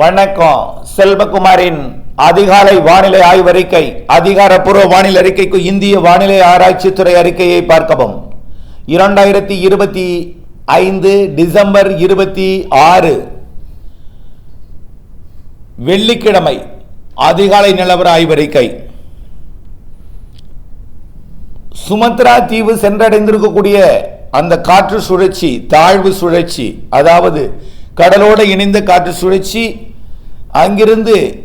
வணக்கம். செல்வகுமாரின் அதிகாலை வானிலை ஆய்வறிக்கை அதிகாரப்பூர்வ வானிலை அறிக்கைக்கு இந்திய வானிலை ஆராய்ச்சித்துறை அறிக்கையை பார்க்கவும். இரண்டாயிரத்தி இருபத்தி ஐந்து டிசம்பர் இருபத்தி ஆறு. வெள்ளிக்கிழமை அதிகாலை நிலவர ஆய்வறிக்கை. சுமத்ரா தீவு சென்றடைந்திருக்கக்கூடிய அந்த காற்று சுழற்சி தாழ்வு சுழற்சி அதாவது கடலோடு இணைந்த காற்று சுழற்சி அங்கிருந்து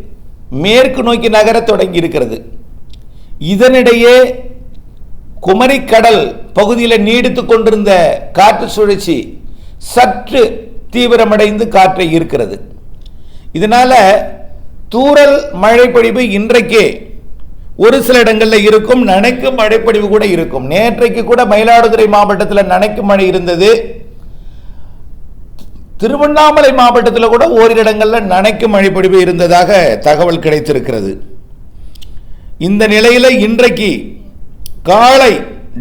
மேற்கு நோக்கி நகரத் தொடங்கி இருக்கிறது இதனிடையே குமரிக்கடல் பகுதியில் நீடித்து கொண்டிருந்த காற்று சுழற்சி சற்று தீவிரமடைந்து காற்றை இருக்கிறது இதனால் தூரல் மழைப்பொழிவு இன்றைக்கே ஒரு சில இடங்களில் இருக்கும். நனைக்கும் மழைப்பொழிவு கூட இருக்கும். நேற்றைக்கு கூட மயிலாடுதுறை மாவட்டத்தில் நனைக்கும் மழை இருந்தது. திருவண்ணாமலை மாவட்டத்தில் கூட ஓரிரு இடங்களில் நனைக்கும் மழைப்பொழிவு இருந்ததாக தகவல் கிடைத்திருக்கிறது. இந்த நிலையில் இன்றைக்கு காலை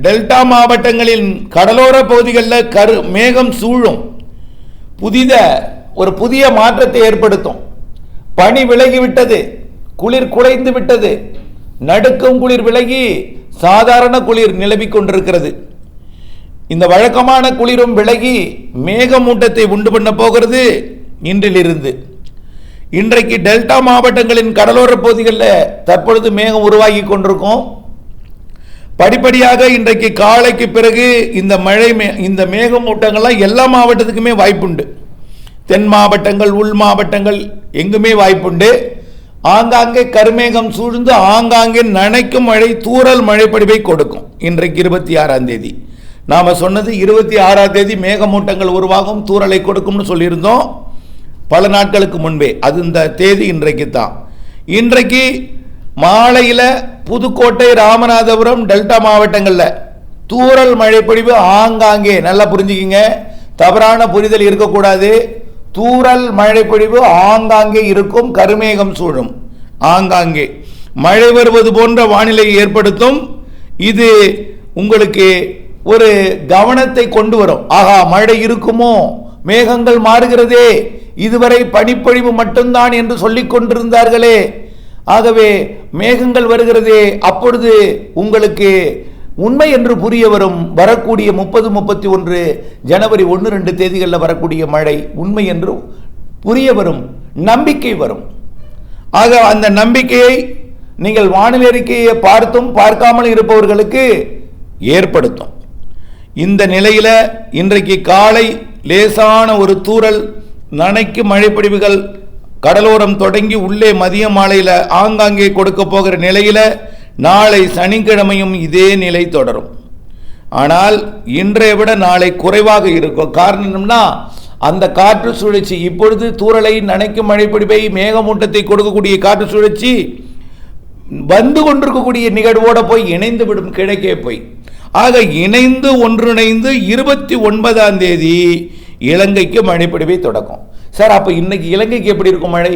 டெல்டா மாவட்டங்களின் கடலோர பகுதிகளில் கரு மேகம் சூழும். புதித ஒரு புதிய மாற்றத்தை ஏற்படுத்தும். பனி விலகிவிட்டது குளிர் குறைந்து விட்டது. நடுக்கும் குளிர் விலகி சாதாரண குளிர் நிலவிக் கொண்டிருக்கிறது. இந்த வழக்கமான குளிரும் விலகி மேகமூட்டத்தை உண்டு பண்ண போகிறது இன்றிலிருந்து. இன்றைக்கு டெல்டா மாவட்டங்களின் கடலோர பகுதிகளில் தற்பொழுது மேகம் உருவாகி கொண்டிருக்கும். படிப்படியாக இன்றைக்கு காலைக்கு பிறகு இந்த மழை மே- இந்த மேகமூட்டங்கள்லாம் எல்லா மாவட்டத்துக்குமே வாய்ப்புண்டு. தென் மாவட்டங்கள் உள் மாவட்டங்கள் எங்குமே வாய்ப்புண்டு. ஆங்காங்கே கருமேகம் சூழ்ந்து ஆங்காங்கே நனைக்கும் மழை தூறல் மழைப்படிவை கொடுக்கும் இன்றைக்கு இருபத்தி ஆறாம் தேதி. நாம் சொன்னது இருபத்தி ஆறாம் தேதி மேகமூட்டங்கள் உருவாகும் தூறலை கொடுக்கும்னு சொல்லியிருந்தோம். பல நாட்களுக்கு முன்பே. அது இந்த தேதி இன்றைக்கு தான். இன்றைக்கு மாலையில் புதுக்கோட்டை ராமநாதபுரம் டெல்டா மாவட்டங்களில் தூரல் மழைப்பொழிவு ஆங்காங்கே. நல்லா புரிஞ்சுக்கிங்க. தவறான புரிதல் இருக்கக்கூடாது. தூரல் மழைப்பொழிவு ஆங்காங்கே இருக்கும் கருமேகம் சூழும். ஆங்காங்கே. மழை வருவது போன்ற வானிலை ஏற்படுத்தும். இது உங்களுக்கு ஒரு கவனத்தை கொண்டு வரும். ஆகா மழை இருக்குமோ? மேகங்கள் மாறுகிறதே. இதுவரை பனிப்பொழிவு மட்டும்தான் என்று சொல்லிக் கொண்டிருந்தார்களே. ஆகவே மேகங்கள் வருகிறதே. அப்பொழுது உங்களுக்கு உண்மை என்று புரிய வரும். வரக்கூடிய முப்பது முப்பத்தி ஒன்று ஜனவரி ஒன்று ரெண்டு தேதிகளில் வரக்கூடிய மழை உண்மை என்று புரிய வரும். நம்பிக்கை வரும். ஆக அந்த நம்பிக்கையை நீங்கள் வானிலை அறிக்கையை பார்த்தும் பார்க்காமல் இருப்பவர்களுக்கு ஏற்படுத்தும். இந்த நிலையில் இன்றைக்கு காலை லேசான ஒரு தூறல் நனைக்கு மழைப்பிடிவுகள் கடலோரம் தொடங்கி உள்ளே மதிய மாலையில் ஆங்காங்கே கொடுக்க போகிற நிலையில் நாளை சனிக்கிழமையும் இதே நிலை தொடரும். ஆனால் இன்றைய விட நாளை குறைவாக இருக்கும். காரணம் அந்த காற்று சுழற்சி இப்பொழுது தூறலை நனைக்கும் மழைப்பிடிப்பை மேகமூட்டத்தை கொடுக்கக்கூடிய காற்று சுழற்சி வந்து கொண்டிருக்கக்கூடிய நிகழ்வோடு போய் இணைந்து விடும் கிழக்கே போய். ஆக இணைந்து ஒன்றிணைந்து இருபத்தி ஒன்பதாம் தேதி இலங்கைக்கு மழைப்பொழிவை தொடக்கும். சார் அப்ப இன்னைக்கு இலங்கைக்கு எப்படி இருக்கும் மழை?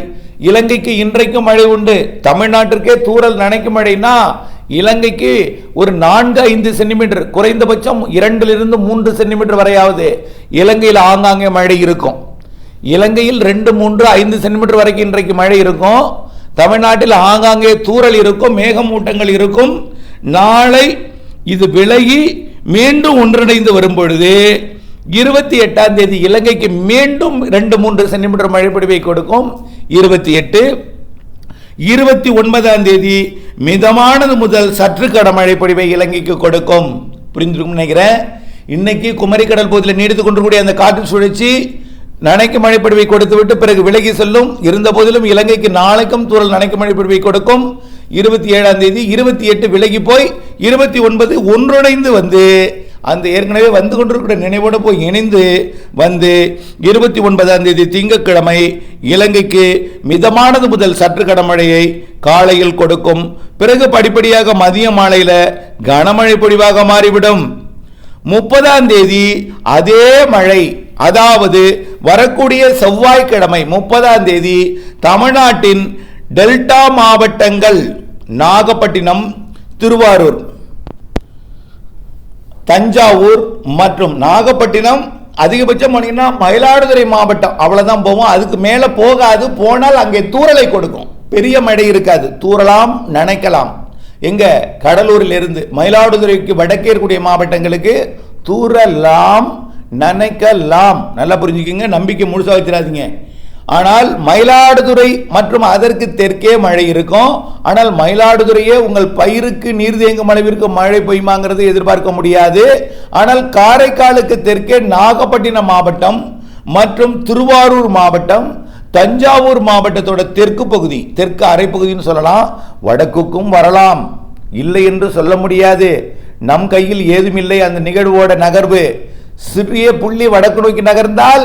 இலங்கைக்கு இன்றைக்கும் மழை உண்டு. தமிழ்நாட்டிற்கே தூரல் நனைக்கும் மழைனா இலங்கைக்கு ஒரு நான்கு ஐந்து சென்டிமீட்டர் குறைந்தபட்சம் இரண்டிலிருந்து மூன்று சென்டிமீட்டர் வரையாவது இலங்கையில் ஆங்காங்கே மழை இருக்கும். இலங்கையில் ரெண்டு மூன்று ஐந்து சென்டிமீட்டர் வரைக்கும் இன்றைக்கு மழை இருக்கும். தமிழ்நாட்டில் ஆங்காங்கே தூரல் இருக்கும் மேகமூட்டங்கள் இருக்கும். நாளை இது விலகி மீண்டும் ஒன்றிணைந்து வரும் பொழுது இருபத்தி எட்டாம் தேதி இலங்கைக்கு மீண்டும் ரெண்டு மூன்று சென்டிமீட்டர் மழைப்பொழிவை கொடுக்கும். இருபத்தி எட்டு. இருபத்தி ஒன்பதாம் தேதி மிதமானது முதல் சற்று கட மழைப்பொழிவை இலங்கைக்கு கொடுக்கும். புரிஞ்சிருக்கும் நினைக்கிறேன். இன்னைக்கு குமரிக்கடல் பகுதியில் நீடித்து கொண்டிருக்கூடிய அந்த காற்று சுழற்சி நனைக்கு மழைப்பொழிவை கொடுத்துவிட்டு பிறகு விலகி செல்லும். இருந்த போதிலும் இலங்கைக்கு நாளைக்கும் தூரல் நனைக்கு மழைப்பொழிவை கொடுக்கும். இருபத்தி ஏழாம் தேதி இருபத்தி எட்டு விலகி போய் இருபத்தி ஒன்பது ஒன்றுணைந்து வந்து அந்த ஏற்கனவே வந்து கொண்டிருக்கிற நினைவோடு போய் இணைந்து வந்து இருபத்தி ஒன்பதாம் தேதி திங்கட்கிழமை இலங்கைக்கு மிதமானது முதல் சற்று கடமழையை காலையில் கொடுக்கும். பிறகு படிப்படியாக மதிய மாலையில் கனமழை பொழிவாக மாறிவிடும். முப்பதாம் தேதி அதே மழை அதாவது வரக்கூடிய செவ்வாய்க்கிழமை முப்பதாம் தேதி தமிழ்நாட்டின் டெல்டா மாவட்டங்கள் நாகப்பட்டினம் திருவாரூர் தஞ்சாவூர் மற்றும் நாகப்பட்டினம் அதிகபட்சம் போனீங்கன்னா மயிலாடுதுறை மாவட்டம் அவ்வளோதான் போவோம். அதுக்கு மேலே போகாது. போனால் அங்கே தூறலை கொடுக்கும். பெரிய மழை இருக்காது. தூறலாம் நனைக்கலாம். எங்கே கடலூரில் இருந்து மயிலாடுதுறைக்கு வடக்கே இருக்கக்கூடிய மாவட்டங்களுக்கு தூறலாம் நனைக்கலாம். நல்லா புரிஞ்சுக்கிங்க. நம்பிக்கை முழுசா வச்சிடாதீங்க ஆனால் மயிலாடுதுறை மற்றும் அதற்கு தெற்கே மழை இருக்கும். ஆனால் மயிலாடுதுறையே உங்கள் பயிருக்கு நீர் தேங்கும் அளவிற்கு மழை பெய்யுமாங்கிறது எதிர்பார்க்க முடியாது. ஆனால் காரைக்காலுக்கு தெற்கே நாகப்பட்டினம் மாவட்டம் மற்றும் திருவாரூர் மாவட்டம் தஞ்சாவூர் மாவட்டத்தோட தெற்கு பகுதி தெற்கு அரைப்பகுதின்னு சொல்லலாம். வடக்குக்கும் வரலாம். இல்லை என்று சொல்ல முடியாது. நம் கையில் ஏதுமில்லை அந்த நிகழ்வோட நகர்வு. சிறிய புள்ளி வடக்கு நோக்கி நகர்ந்தால்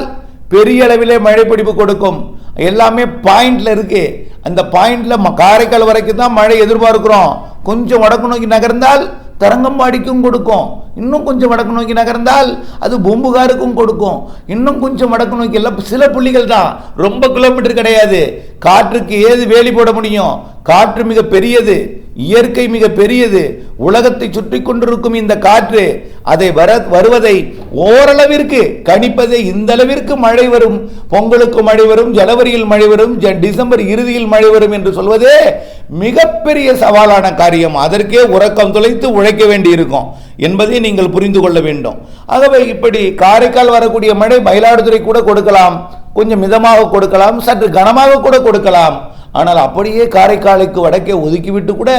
பெரிய அளவிலே மழை பிடிப்பு கொடுக்கும். எல்லாமே பாயிண்ட்ல இருக்கு. அந்த பாயிண்ட்ல ம- காரைக்கால் வரைக்கும் தான் மழை எதிர்பார்க்கிறோம். கொஞ்சம் வடக்கு நோக்கி நகர்ந்தால் தரங்கம்பாடிக்கும் கொடுக்கும். இன்னும் கொஞ்சம் வடக்கு நோக்கி நகர்ந்தால் அது பூம்புகாருக்கும் கொடுக்கும். இன்னும் கொஞ்சம் வடக்கு நோக்கி எல்லாம் சில புள்ளிகள் தான். ரொம்ப கிலோமீட்டர் கிடையாது. காற்றுக்கு ஏது வேலி போட முடியும்? காற்று மிக பெரியது. இயற்கை மிக பெரியது. உலகத்தை சுற்றி கொண்டிருக்கும் இந்த காற்று அதை வர வருவதை ஓரளவிற்கு கணிப்பதை இந்த அளவிற்கு மழை வரும். பொங்கலுக்கு மழை வரும் ஜனவரியில் மழை வரும் ஜ- டிசம்பர் இறுதியில் மழை வரும் என்று சொல்வதே மிகப்பெரிய சவாலான காரியம். அதற்கே உறக்கம் தொலைத்து உழைக்க வேண்டியிருக்கும் என்பதை நீங்கள் புரிந்து கொள்ள வேண்டும். ஆகவே இப்படி காரைக்கால் வரக்கூடிய மழை மயிலாடுதுறை கூட கொடுக்கலாம். கொஞ்சம் மிதமாக கொடுக்கலாம் சற்று கனமாக கூட கொடுக்கலாம். ஆனால் அப்படியே காரைக்காலுக்கு வடக்கே ஒதுக்கிவிட்டு கூட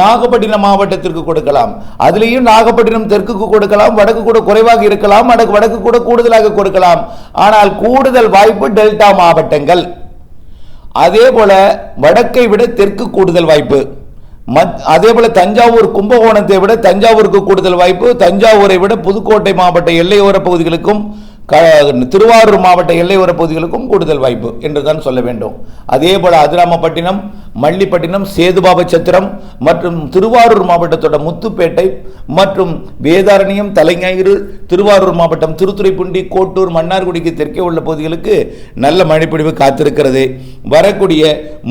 நாகப்பட்டினம் மாவட்டத்திற்கு கொடுக்கலாம். அதுலேயும் நாகப்பட்டினம் தெற்குக்கு கொடுக்கலாம் வடக்கு கூட குறைவாக இருக்கலாம் வடக்கு வடக்கு கூட கூடுதலாக கொடுக்கலாம். ஆனால் கூடுதல் வாய்ப்பு டெல்டா மாவட்டங்கள். அதே போல வடக்கை விட தெற்கு கூடுதல் வாய்ப்பு. மத் அதே போல தஞ்சாவூர் கும்பகோணத்தை விட தஞ்சாவூருக்கு கூடுதல் வாய்ப்பு தஞ்சாவூரை விட புதுக்கோட்டை மாவட்ட எல்லையோர பகுதிகளுக்கும் க திருவாரூர் மாவட்ட எல்லையோர பகுதிகளுக்கும் கூடுதல் வாய்ப்பு என்று தான் சொல்ல வேண்டும். அதே போல் அதிராமப்பட்டினம் மல்லிப்பட்டினம் சேதுபாபச்சத்திரம் மற்றும் திருவாரூர் மாவட்டத்தோட முத்துப்பேட்டை மற்றும் வேதாரண்யம் தலைஞாயிறு திருவாரூர் மாவட்டம் திருத்துறைப்பூண்டி கோட்டூர் மன்னார்குடிக்கு தெற்கே உள்ள பகுதிகளுக்கு நல்ல மழைப்பொழிவு காத்திருக்கிறது. வரக்கூடிய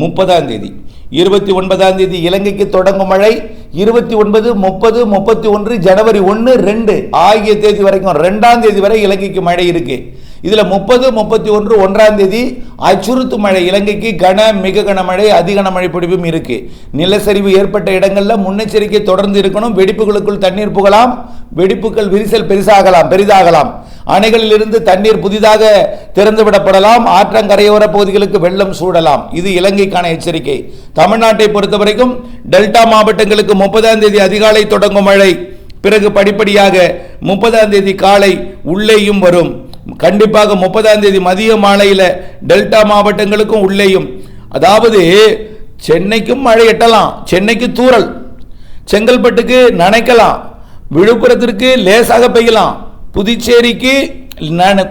முப்பதாம் தேதி. இருபத்தி ஒன்பதாம் தேதி இலங்கைக்கு தொடங்கும் மழை இருபத்தி ஒன்பது முப்பது முப்பத்தி ஒன்று ஜனவரி ஒன்று ரெண்டு ஆகிய தேதி வரைக்கும் ரெண்டாம் தேதி வரை இலங்கைக்கு மழை இருக்குது இதில் முப்பது முப்பத்தி ஒன்று ஒன்றாம் தேதி அச்சுறுத்து மழை. இலங்கைக்கு கன மிக கனமழை அதிக மழை பிடிப்பும் இருக்கு. நிலச்சரிவு ஏற்பட்ட இடங்களில் முன்னெச்சரிக்கை தொடர்ந்து இருக்கணும். வெடிப்புகளுக்குள் தண்ணீர் புகலாம். வெடிப்புகள் விரிசல் பெரிசாகலாம் பெரிதாகலாம். அணைகளிலிருந்து தண்ணீர் புதிதாக திறந்துவிடப்படலாம். ஆற்றங்கரையோர பகுதிகளுக்கு வெள்ளம் சூடலாம். இது இலங்கைக்கான எச்சரிக்கை. தமிழ்நாட்டை பொறுத்த வரைக்கும் டெல்டா மாவட்டங்களுக்கு முப்பதாம் தேதி அதிகாலை தொடங்கும் மழை. பிறகு படிப்படியாக முப்பதாம் தேதி காலை உள்ளேயும் வரும். கண்டிப்பாக முப்பதாம் தேதி மதிய மாலையில் டெல்டா மாவட்டங்களுக்கும் உள்ளேயும். அதாவது சென்னைக்கும் மழை எட்டலாம். சென்னைக்கு தூரல் செங்கல்பட்டுக்கு நனைக்கலாம். விழுப்புரத்திற்கு லேசாக பெய்யலாம். புதுச்சேரிக்கு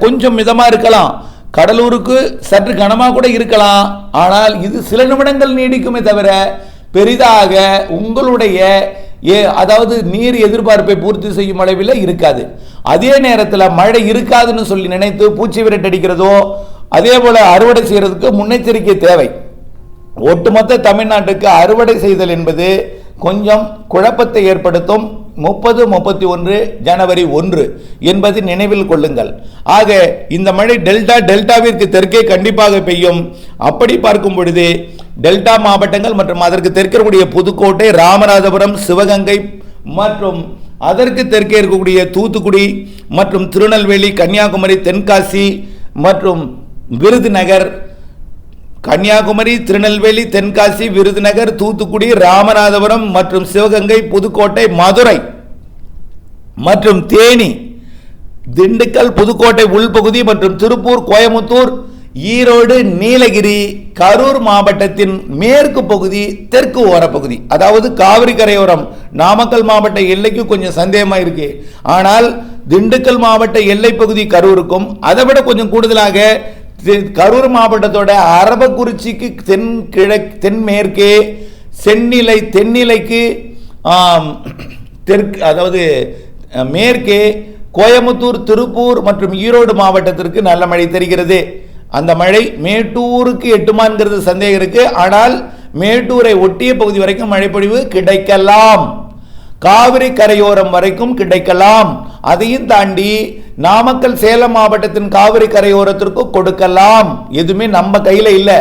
கொஞ்சம் மிதமாக இருக்கலாம். கடலூருக்கு சற்று கனமாக கூட இருக்கலாம். ஆனால் இது சில நிமிடங்கள் நீடிக்குமே தவிர பெரிதாக உங்களுடைய ஏ அதாவது நீர் எதிர்பார்ப்பை பூர்த்தி செய்யும் அளவில் இருக்காது. அதே நேரத்தில் மழை இருக்காதுன்னு சொல்லி நினைத்து பூச்சி விரட்டடிக்கிறதோ அதே போல அறுவடை செய்யறதுக்கு முன்னெச்சரிக்கை தேவை. ஒட்டுமொத்த தமிழ்நாட்டுக்கு அறுவடை செய்தல் என்பது கொஞ்சம் குழப்பத்தை ஏற்படுத்தும். முப்பது முப்பத்தி ஒன்று ஜனவரி ஒன்று என்பது நினைவில் கொள்ளுங்கள். ஆக இந்த மழை டெல்டா டெல்டாவிற்கு தெற்கே கண்டிப்பாக பெய்யும். அப்படி பார்க்கும் பொழுது டெல்டா மாவட்டங்கள் மற்றும் அதற்கு தெற்கே இருக்கக்கூடிய புதுக்கோட்டை ராமநாதபுரம் சிவகங்கை மற்றும் அதற்கு தெற்கே இருக்கக்கூடிய தூத்துக்குடி மற்றும் திருநெல்வேலி கன்னியாகுமரி தென்காசி மற்றும் விருதுநகர் கன்னியாகுமரி திருநெல்வேலி தென்காசி விருதுநகர் தூத்துக்குடி ராமநாதபுரம் மற்றும் சிவகங்கை புதுக்கோட்டை மதுரை மற்றும் தேனி திண்டுக்கல் புதுக்கோட்டை உள்பகுதி மற்றும் திருப்பூர் கோயமுத்தூர் ஈரோடு நீலகிரி கரூர் மாவட்டத்தின் மேற்கு பகுதி தெற்கு ஓரப்பகுதி. அதாவது காவிரி கரையோரம் நாமக்கல் மாவட்ட எல்லைக்கு கொஞ்சம் சந்தேகமாக இருக்கு ஆனால் திண்டுக்கல் மாவட்ட எல்லை பகுதி கரூருக்கும் அதை விட கொஞ்சம் கூடுதலாக கரூர் மாவட்டத்தோட அரபக்குறிச்சிக்கு தென் கிழக் தென்மேற்கே சென்னிலை தென்னிலைக்கு தெற்கு அதாவது மேற்கே கோயமுத்தூர் திருப்பூர் மற்றும் ஈரோடு மாவட்டத்திற்கு நல்ல மழை தெரிகிறது. அந்த மழை மேட்டூருக்கு எட்டுமான்கிறது சந்தேகம் இருக்கு. ஆனால் மேட்டூரை ஒட்டிய பகுதி வரைக்கும் மழைப்பொழிவு கிடைக்கலாம். காவிரி கரையோரம் வரைக்கும் கிடைக்கலாம். அதையும் தாண்டி நாமக்கல் சேலம் மாவட்டத்தின் காவிரி கரையோரத்திற்கு கொடுக்கலாம். எதுவுமே நம்ம கையில் இல்லை.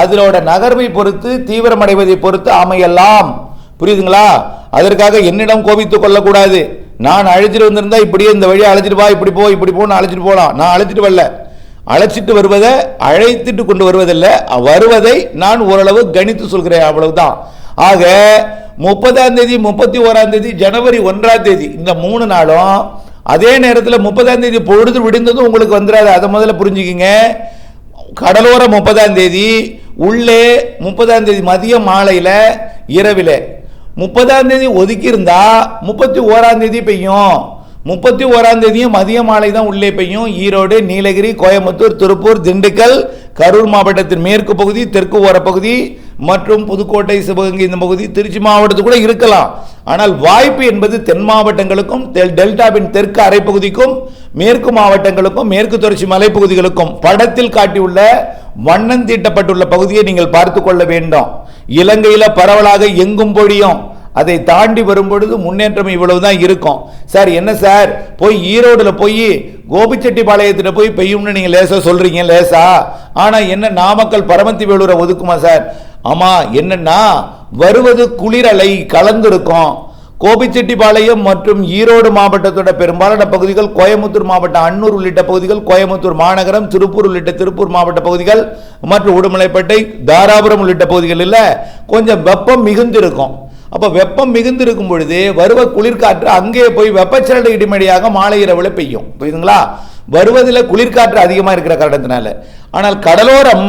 அதனோட நகர்வை பொறுத்து தீவிரமடைவதை பொறுத்து அமையலாம். புரியுதுங்களா? அதற்காக என்னிடம் கோபித்துக் கொள்ளக்கூடாது. நான் அழைச்சிட்டு வந்திருந்தா இப்படியே இந்த வழியை அழைச்சிட்டு வா இப்படி போ இப்படி போன்னு அழைச்சிட்டு போகலாம் நான் அழைச்சிட்டு வரல. அழைச்சிட்டு வருவதை அழைத்துட்டு கொண்டு வருவதில்லை. வருவதை நான் ஓரளவு கணித்து சொல்கிறேன் அவ்வளவுதான். ஆக முப்பதாம் தேதி முப்பத்தி ஓராம் தேதி ஜனவரி ஒன்றாம் தேதி இந்த மூணு நாளும் அதே நேரத்தில் முப்பதாம் தேதி பொழுது விடுந்ததும் உங்களுக்கு வந்துடாது. அதை முதல்ல புரிஞ்சுக்கிங்க. கடலோர முப்பதாம் தேதி உள்ளே முப்பதாம் தேதி மதியம் மாலையில் இரவில். முப்பதாம் தேதி ஒதுக்கியிருந்தா முப்பத்தி ஓராம் தேதி பெய்யும். முப்பத்தி ஓராம் தேதியும் மதிய மாலை தான் உள்ளே பெய்யும். ஈரோடு நீலகிரி கோயம்புத்தூர் திருப்பூர் திண்டுக்கல் கரூர் மாவட்டத்தின் மேற்கு பகுதி தெற்கு ஓரப்பகுதி மற்றும் புதுக்கோட்டை சிவகங்கை இந்த பகுதி திருச்சி மாவட்டத்து கூட இருக்கலாம். ஆனால் வாய்ப்பு என்பது தென் மாவட்டங்களுக்கும் டெல்டாவின் தெற்கு அரைப்பகுதிக்கும் மேற்கு மாவட்டங்களுக்கும் மேற்கு தொடர்ச்சி மலைப்பகுதிகளுக்கும் படத்தில் காட்டியுள்ள வண்ணம் தீட்டப்பட்டுள்ள பகுதியை நீங்கள் பார்த்து கொள்ள வேண்டும். இலங்கையில் பரவலாக எங்கும் பொழியும். அதை தாண்டி வரும்பொழுது முன்னேற்றம் இவ்வளவுதான் இருக்கும். சார் என்ன சார்? போய் ஈரோடுல போய் கோபிச்செட்டிப்பாளையத்தில் போய் பெய்யும்னு நீங்க லேசா சொல்றீங்க லேசா? ஆனா என்ன நாமக்கல் பரமத்தி வேலூரை ஒதுக்குமா சார்? ஆமா என்னன்னா வருவது குளிரலை கலந்திருக்கும். கோபிச்செட்டிப்பாளையம் மற்றும் ஈரோடு மாவட்டத்தோட பெரும்பாலான பகுதிகள் கோயம்புத்தூர் மாவட்டம் அன்னூர் உள்ளிட்ட பகுதிகள் கோயம்புத்தூர் மாநகரம் திருப்பூர் உள்ளிட்ட திருப்பூர் மாவட்ட பகுதிகள் மற்றும் உடுமலைப்பேட்டை தாராபுரம் உள்ளிட்ட பகுதிகளில் கொஞ்சம் வெப்பம் மிகுந்திருக்கும். அப்போ வெப்பம் மிகுந்திருக்கும் பொழுது வருவ குளிர்காற்று அங்கே போய் வெப்பச்சலன இடிமடியாக மாலை இரவில் பெய்யும். புரியுதுங்களா? வருவதில் குளிர்காற்று அதிகமாக இருக்கிற காரணத்தினால. ஆனால் கடலோரம்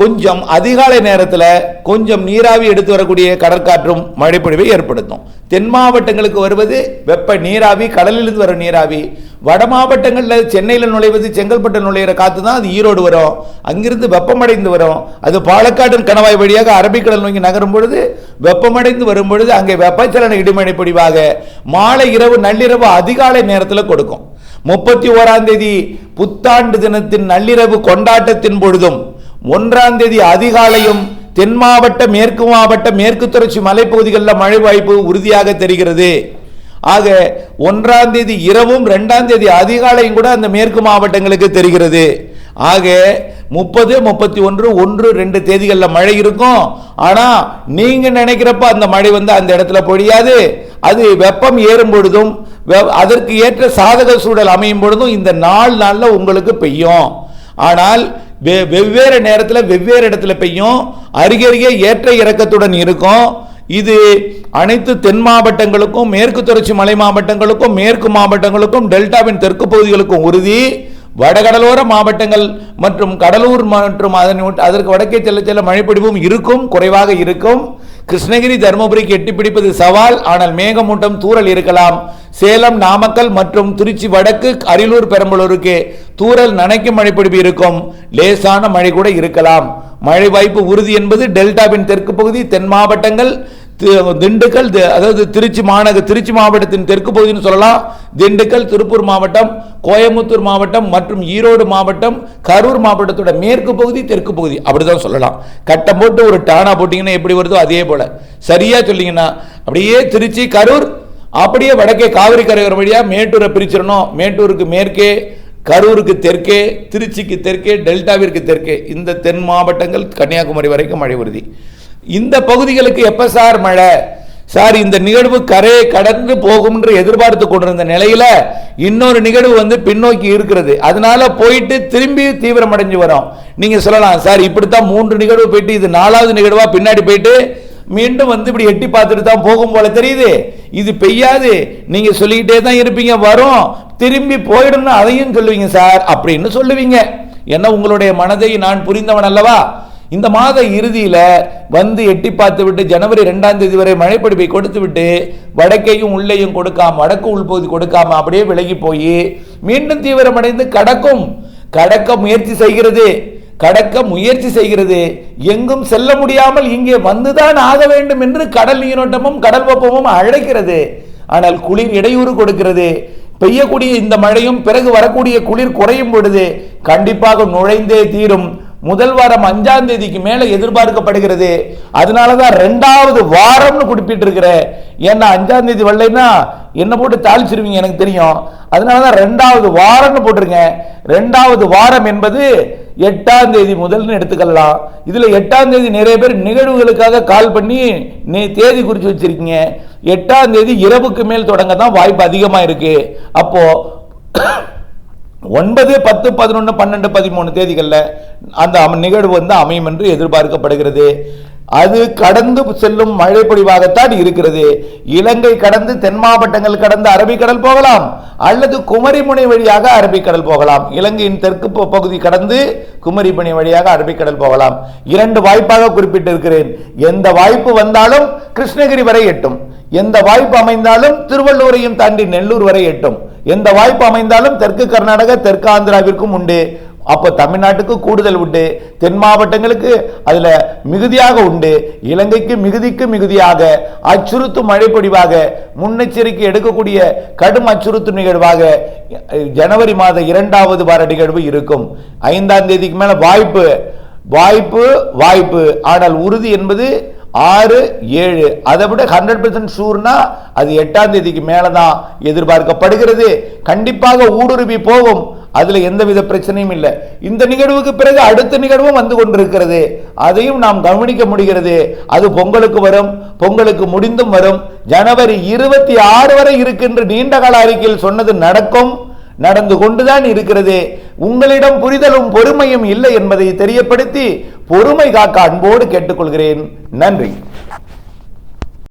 கொஞ்சம் அதிகாலை நேரத்தில் கொஞ்சம் நீராவி எடுத்து வரக்கூடிய கடற்காற்றும் மழைப்பொழிவை ஏற்படுத்தும். தென் மாவட்டங்களுக்கு வருவது வெப்ப நீராவி கடலிலிருந்து வர நீராவி வட மாவட்டங்களில் சென்னையில் நுழைவது செங்கல்பட்டு நுழையிற காற்று தான் அது ஈரோடு வரும். அங்கிருந்து வெப்பமடைந்து வரும். அது பாலக்காட்டின் கணவாய் வழியாக அரபிக்கடல் நோக்கி நகரும் பொழுது வெப்பமடைந்து வரும் பொழுது அங்கே வெப்பச்சலன இடிமழை பொழிவாக மாலை இரவு நள்ளிரவு அதிகாலை நேரத்தில் கொடுக்கும். முப்பத்தி ஓராம் தேதி புத்தாண்டு தினத்தின் நள்ளிரவு கொண்டாட்டத்தின் பொழுதும் ஒன்றாம் தேதி அதிகாலையும் தென் மாவட்ட மேற்கு மாவட்ட மேற்கு தொடர்ச்சி மலைப்பகுதிகளில் மழை வாய்ப்பு உறுதியாக தெரிகிறது. ஆக ஒன்றாம் தேதி இரவும் ரெண்டாம் தேதி அதிகாலையும் கூட அந்த மேற்கு மாவட்டங்களுக்கு தெரிகிறது. ஆக முப்பது முப்பத்தி ஒன்று ஒன்று ரெண்டு தேதிகளில் மழை இருக்கும். ஆனா நீங்க நினைக்கிறப்ப அந்த மழை வந்து அந்த இடத்துல பொழியாது. அது வெப்பம் ஏறும் பொழுதும் அதற்கு ஏற்ற சாதக சூழல் அமையும் பொழுதும் இந்த நாலு நாளில் உங்களுக்கு பெய்யும். ஆனால் வெ- வெவ்வேறு நேரத்தில் வெவ்வேறு இடத்துல பெய்யும். அருகருகே ஏற்ற இறக்கத்துடன் இருக்கும். இது அனைத்து தென் மாவட்டங்களுக்கும் மேற்கு தொடர்ச்சி மலை மாவட்டங்களுக்கும் மேற்கு மாவட்டங்களுக்கும் டெல்டாவின் தெற்கு பகுதிகளுக்கும் உறுதி. வடகடலோர மாவட்டங்கள் மற்றும் கடலூர் மற்றும் அதன் அதற்கு வடக்கே செல்ல செல்ல மழைப்பிடிப்பும் இருக்கும் குறைவாக இருக்கும். கிருஷ்ணகிரி தருமபுரிக்கு எட்டி பிடிப்பது சவால். ஆனால் மேகமூட்டம் தூரல் இருக்கலாம். சேலம் நாமக்கல் மற்றும் திருச்சி வடக்கு அரியலூர் பெரம்பலூருக்கு தூரல் நனைக்கும் மழைப்பிடிப்பு இருக்கும். லேசான மழை கூட இருக்கலாம். மழை வாய்ப்பு உறுதி என்பது டெல்டாவின் தெற்கு பகுதி தென் மாவட்டங்கள் திண்டுக்கல் அதாவது திருச்சி மாநகர் திருச்சி மாவட்டத்தின் தெற்கு பகுதின்னு சொல்லலாம். திண்டுக்கல் திருப்பூர் மாவட்டம் கோயம்புத்தூர் மாவட்டம் மற்றும் ஈரோடு மாவட்டம் கரூர் மாவட்டத்தோட மேற்கு பகுதி தெற்கு பகுதி. அப்படிதான் சொல்லலாம். கட்டம் போட்டு ஒரு டானா போட்டிங்கன்னா எப்படி வருதோ அதே போல. சரியா சொல்லிங்கன்னா அப்படியே திருச்சி கரூர் அப்படியே வடக்கே காவிரி கரையோரம் வழியாக மேட்டூரை பிரிச்சிடணும். மேட்டூருக்கு மேற்கே கரூருக்கு தெற்கே திருச்சிக்கு தெற்கே டெல்டாவிற்கு தெற்கே. இந்த தென் மாவட்டங்கள் கன்னியாகுமரி வரைக்கும் மழை உறுதி இந்த பகுதிகளுக்கு எப்போ சார் மழை? சார் இந்த நிகழ்வு கரையை கடந்து போகும் என்று எதிர்பார்த்து கொண்டிருந்த நிலையில இன்னொரு நிகழ்வு வந்து பின்னோக்கி இருக்கிறது. அதனால போயிட்டு திரும்பி தீவிரமடைஞ்சு வரும். நீங்க சொல்லலாம் சார் இப்படித்தான் மூன்று நிகழ்வு போயிட்டு இது நாலாவது நிகழ்வா? பின்னாடி போயிட்டு மீண்டும் வந்து இப்படி எட்டி பார்த்துட்டு தான் போகும் போல தெரியுது. இது பெய்யாது. நீங்க சொல்லிக்கிட்டே தான் இருப்பீங்க வரும். திரும்பி போயிடும்னு அதையும் சொல்லுவீங்க சார் அப்படின்னு சொல்லுவீங்க. என்ன உங்களுடைய மனதை நான் புரிந்தவன் அல்லவா? இந்த மாத இறுதியில் வந்து எட்டி பார்த்து விட்டு ஜனவரி ரெண்டாம் தேதி வரை மழைப்பிடிப்பை கொடுத்து விட்டு வடக்கையும் உள்ளேயும் கொடுக்காம வடக்கு உள்பகுதி கொடுக்காம அப்படியே விலகி போய் மீண்டும் தீவிரமடைந்து கடக்கும். கடக்க முயற்சி செய்கிறது. கடக்க முயற்சி செய்கிறது. எங்கும் செல்ல முடியாமல் இங்கே வந்துதான் ஆக வேண்டும் என்று கடல் நீரோட்டமும் கடல் வெப்பமும் அழைக்கிறது. ஆனால் குளிர் இடையூறு கொடுக்கிறது. பெய்யக்கூடிய இந்த மழையும் பிறகு வரக்கூடிய குளிர் குறையும் பொழுது கண்டிப்பாக நுழைந்தே தீரும். முதல் வாரம் அஞ்சாம் தேதிக்கு மேல எதிர்பார்க்கப்படுகிறது. அதனாலதான் ரெண்டாவது வாரம்னு குறிப்பிட்டிருக்கிறேன் ஏன்னா அஞ்சாம் தேதி வரலைன்னா என்ன போட்டு தாளிச்சிருவீங்க எனக்கு தெரியும். அதனால தான் ரெண்டாவது வாரம்னு போட்டிருக்கேன். ரெண்டாவது வாரம் என்பது எட்டாம் தேதி முதல்னு எடுத்துக்கலாம் இதில் எட்டாம் தேதி நிறைய பேர் நிகழ்வுகளுக்காக கால் பண்ணி நீ தேதி குறித்து வச்சிருக்கீங்க. எட்டாம் தேதி இரவுக்கு மேல் தொடங்க தான் வாய்ப்பு அதிகமாக இருக்குது அப்போது ஒன்பது பத்து பதினொன்று பன்னெண்டு பதிமூணு தேதிகளில் அந்த நிகழ்வு வந்து அமையும் என்று எதிர்பார்க்கப்படுகிறது. அது கடந்து செல்லும் மழை பொழிவாகத்தான் இருக்கிறது. இலங்கை கடந்து தென் மாவட்டங்கள் கடந்து அரபிக்கடல் போகலாம் அல்லது குமரிமுனை வழியாக அரபிக்கடல் போகலாம். இலங்கையின் தெற்கு பகுதி கடந்து குமரிமுனை வழியாக அரபிக்கடல் போகலாம். இரண்டு வாய்ப்பாக குறிப்பிட்டிருக்கிறேன். எந்த வாய்ப்பு வந்தாலும் கிருஷ்ணகிரி வரை எட்டும். எந்த வாய்ப்பு அமைந்தாலும் திருவள்ளூரையும் தாண்டி நெல்லூர் வரை எட்டும். எந்த வாய்ப்பு அமைந்தாலும் தெற்கு கர்நாடகா தெற்கு ஆந்திராவிற்கும் உண்டு. அப்போ தமிழ்நாட்டுக்கு கூடுதல் உண்டு. தென் மாவட்டங்களுக்கு அதில் மிகுதியாக உண்டு. இலங்கைக்கு மிகுதிக்கு மிகுதியாக அச்சுறுத்தும் மழை பொழிவாக முன்னெச்சரிக்கை எடுக்கக்கூடிய கடும் அச்சுறுத்தும் நிகழ்வாக ஜனவரி மாத இரண்டாவது வார நிகழ்வு இருக்கும். ஐந்தாம் தேதிக்கு மேலே வாய்ப்பு வாய்ப்பு வாய்ப்பு. ஆனால் உறுதி என்பது ஆறு ஏழு. அதை விட ஹண்ட்ரட் பெர்சன்ட் ஷூர்னா அது எட்டாம் தேதிக்கு மேலே தான் எதிர்பார்க்கப்படுகிறது. கண்டிப்பாக ஊடுருவி போகும். அதில் எந்தவித பிரச்சனையும் இல்லை. இந்த நிகழ்வுக்கு பிறகு அடுத்த நிகழ்வும் வந்து கொண்டிருக்கிறது. அதையும் நாம் கவனிக்க முடிகிறது. அது பொங்கலுக்கு வரும். பொங்கலுக்கு முடிந்தும் வரும். ஜனவரி இருபத்தி ஆறு வரை இருக்கின்ற நீண்டகால அறிக்கையில் சொன்னது நடக்கும். நடந்து கொண்டுதான் இருக்கிறது. உங்களிடம் புரிதலும் பொறுமையும் இல்லை என்பதை தெரியப்படுத்தி பொறுமை காக்க அன்போடு கேட்டுக்கொள்கிறேன். நன்றி.